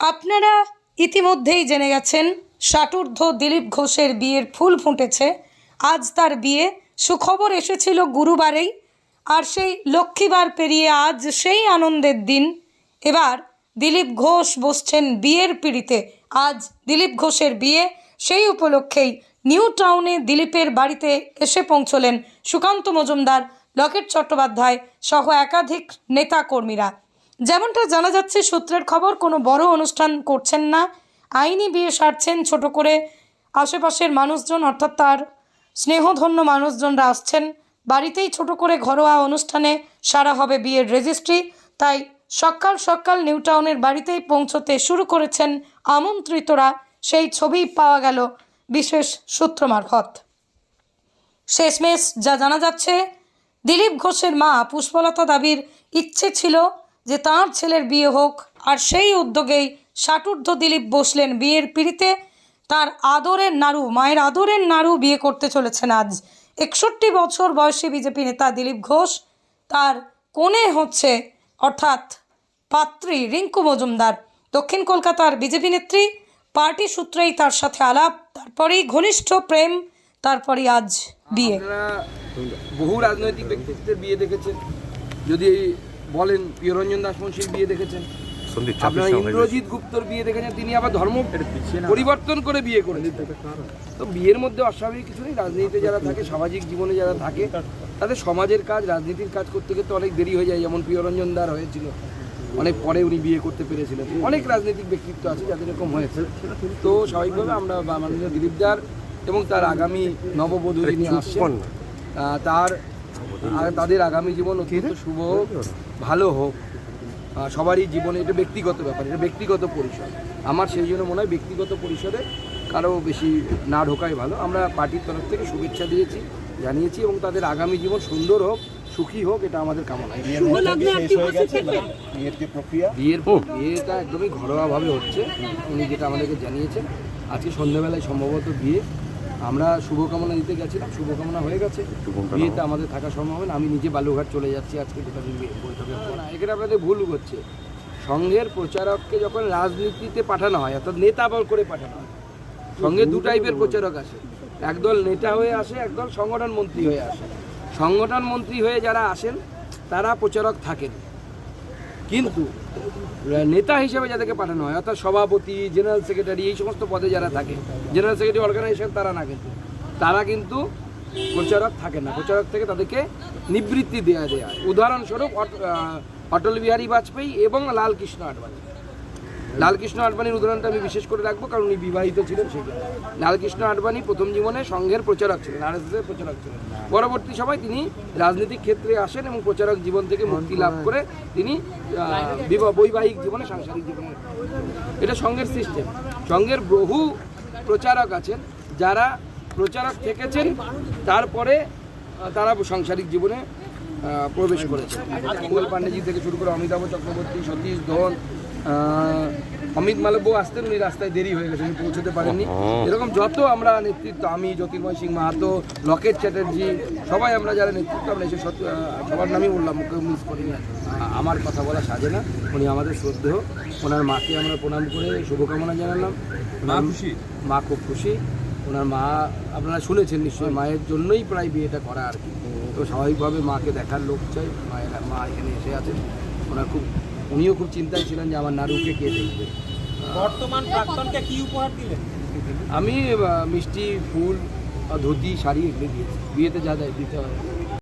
আপনারা ইতিমধ্যেই জেনে গেছেন, ষাটূর্ধ্ব দিলীপ ঘোষের বিয়ের ফুল ফুটেছে। আজ তার বিয়ে, সুখবর এসেছিল গুরুবারেই। আর সেই লক্ষ্মীবার পেরিয়ে আজ সেই আনন্দের দিন। এবার দিলীপ ঘোষ বসছেন বিয়ের পিড়িতে। আজ দিলীপ ঘোষের বিয়ে, সেই উপলক্ষেই নিউ টাউনে দিলীপের বাড়িতে এসে পৌঁছলেন সুকান্ত মজুমদার, লকেট চট্টোপাধ্যায় সহ একাধিক নেতা কর্মীরা যেমনটা জানা যাচ্ছে, সূত্রের খবর কোনো বড় অনুষ্ঠান করছেন না। আইনি বিয়ে সারছেন ছোট করে আশেপাশের মানুষজন, অর্থাৎ তার স্নেহধন্য মানুষজনরা আসছেন। বাড়িতেই ছোট করে ঘরোয়া অনুষ্ঠানে সারা হবে বিয়ের রেজিস্ট্রি। তাই সকাল সকাল নিউটাউনের বাড়িতেই পৌঁছতে শুরু করেছেন আমন্ত্রিতরা। সেই ছবি পাওয়া গেল বিশেষ সূত্র মারফত। শেষমেশ যা জানা যাচ্ছে, দিলীপ ঘোষের মা পুষ্পলতা দাবির ইচ্ছে ছিল যে তাঁর ছেলের বিয়ে হোক, আর সেই উদ্যোগেই ষাটূর্ধ্ব দিলীপ বসলেন বিয়ের পিড়িতে। তার আদরের নাড়ু মায়ের আদরের নাড়ু বিয়ে করতে চলেছেন আজ। একষট্টি বছর বয়সী বিজেপি নেতা দিলীপ ঘোষ। তার কোণে হচ্ছে, অর্থাৎ পাত্রী রিঙ্কু মজুমদার। দক্ষিণ কলকাতার বিজেপি নেত্রী, পার্টি সূত্রেই তার সাথে আলাপ। তারপরেই ঘনিষ্ঠ প্রেম, তারপরেই আজ বিয়ে। বহু রাজনৈতিক ব্যক্তিত্বের বিয়ে দেখেছেন যদি বলেন প্রিয়রঞ্জন দাস মুন্সির বিয়ে দেখেছেন। আপনারা ইন্দ্রজিৎ গুপ্তর বিয়ে দেখেছেন তিনি আবার ধর্ম পরিবর্তন করে বিয়ে করেছেন। তো বিয়ের মধ্যে অস্বাভাবিক কিছু নেই রাজনীতিতে যারা থাকে সামাজিক জীবনে যারা থাকে তাদের সমাজের কাজ রাজনীতির কাজ করতে করতে অনেক দেরি হয়ে যায় যেমন প্রিয়রঞ্জন দার হয়েছিল। অনেক পরে উনি বিয়ে করতে পেরেছিলেন। অনেক রাজনৈতিক ব্যক্তিত্ব আছে যাদের এরকম হয়েছে। তো স্বাভাবিকভাবে আমরা মাননীয় দিলীপ দার এবং তার আগামী নববধূ যিনি আসছেন তার আর তাদের আগামী জীবন অত্যন্ত শুভ। হোক ভালো হোক সবারই জীবনে এটা ব্যক্তিগত ব্যাপার এটা ব্যক্তিগত পরিসর আমার সেই জন্য মনে হয় ব্যক্তিগত পরিসরে কারও বেশি না ঢোকাই ভালো। আমরা পার্টির তরফ থেকে শুভেচ্ছা দিয়েছি জানিয়েছি এবং তাদের আগামী জীবন সুন্দর হোক সুখী হোক এটা আমাদের কামনা। বিয়ের বিয়েটা একদমই ঘরোয়াভাবে হচ্ছে। উনি যেটা আমাদেরকে জানিয়েছেন আজকে সন্ধ্যাবেলায় সম্ভবত বিয়ে। আমরা শুভকামনা দিতে গেছিলাম শুভকামনা হয়ে গেছে। বিয়েতে আমাদের থাকা সম্ভব হবে না আমি নিজে বালুঘাট চলে যাচ্ছি আজকে যেটা বিয়ে- বৈঠকের পর। না, এখানে আপনাদের ভুল হচ্ছে। সংঘের প্রচারককে যখন রাজনীতিতে পাঠানো হয় অর্থাৎ নেতা বল করে পাঠানো হয় সঙ্গে দু টাইপের প্রচারক আসে। একদল নেতা হয়ে আসে একদল সংগঠন মন্ত্রী হয়ে আসে। সংগঠন মন্ত্রী হয়ে যারা আসেন তারা প্রচারক থাকেন। কিন্তু নেতা হিসেবে যাদেরকে পাঠানো হয়, অর্থাৎ সভাপতি, জেনারেল সেক্রেটারি, এই সমস্ত পদে যারা থাকে, জেনারেল সেক্রেটারি অর্গানাইজেশন, তারা না কিন্তু, তারা কিন্তু প্রচারক থাকে না। প্রচারক থেকে তাদেরকে নিবৃত্তি দেওয়া দেওয়া হয়। উদাহরণস্বরূপ অটল বিহারী বাজপেয়ী এবং লালকৃষ্ণ আডবাণী লালকৃষ্ণ আডবাণীর উদাহরণটা আমি বিশেষ করে রাখব, কারণ উনি বিবাহিত ছিলেন জন্য। লালকৃষ্ণ আডবাণী প্রথম জীবনে সংঘের প্রচারক ছিলেন আর এর প্রচারক ছিলেন। পরবর্তী সময় তিনি রাজনৈতিক ক্ষেত্রে আসেন এবং প্রচারক জীবন থেকে মুক্তি লাভ করে তিনি বৈবাহিক জীবনে, সাংসারিক জীবনে। এটা সংঘের সিস্টেম সংঘের বহু প্রচারক আছেন, যারা প্রচারক থেকেছেন, তারপরে তারা সাংসারিক জীবনে প্রবেশ করেছেন। মঙ্গল পাণ্ডেজি থেকে শুরু করে অমিতাভ চক্রবর্তী, সতীশ ধন অমিত মালব্য আসতেন উনি রাস্তায় দেরি হয়ে গেছে উনি পৌঁছতে পারেননি। এরকম যত আমরা নেতৃত্ব আমি জ্যোতির্ময় সিং মাহাতো লকেট চ্যাটার্জি সবাই আমরা যারা নেতৃত্ব আমরা এসে সত্য- সবার নামই বললাম মুখে মিস করিনি আমার কথা বলা সাজে না উনি আমাদের শ্রদ্ধেয়। ওনার মাকে আমরা প্রণাম করে শুভকামনা জানালাম। মা খুশি? মা খুব খুশি। ওনার মা আপনারা শুনেছেন নিশ্চয়ই মায়ের জন্যই প্রায় বিয়েটা করা আর কি। তো স্বাভাবিকভাবে মাকে দেখার লোক চাই মায়ের মা এখানে এসে আছেন। ওনার খুব উনিও খুব চিন্তায় ছিলেন যে আমার নাড়ুকে কে দেখবে। বর্তমান প্রাক্তনকে কি উপহার দিলেন? আমি মিষ্টি ফুল ধুতি শাড়ি এগুলো দিয়েছি। বিয়েতে যা যা দিতে হয়।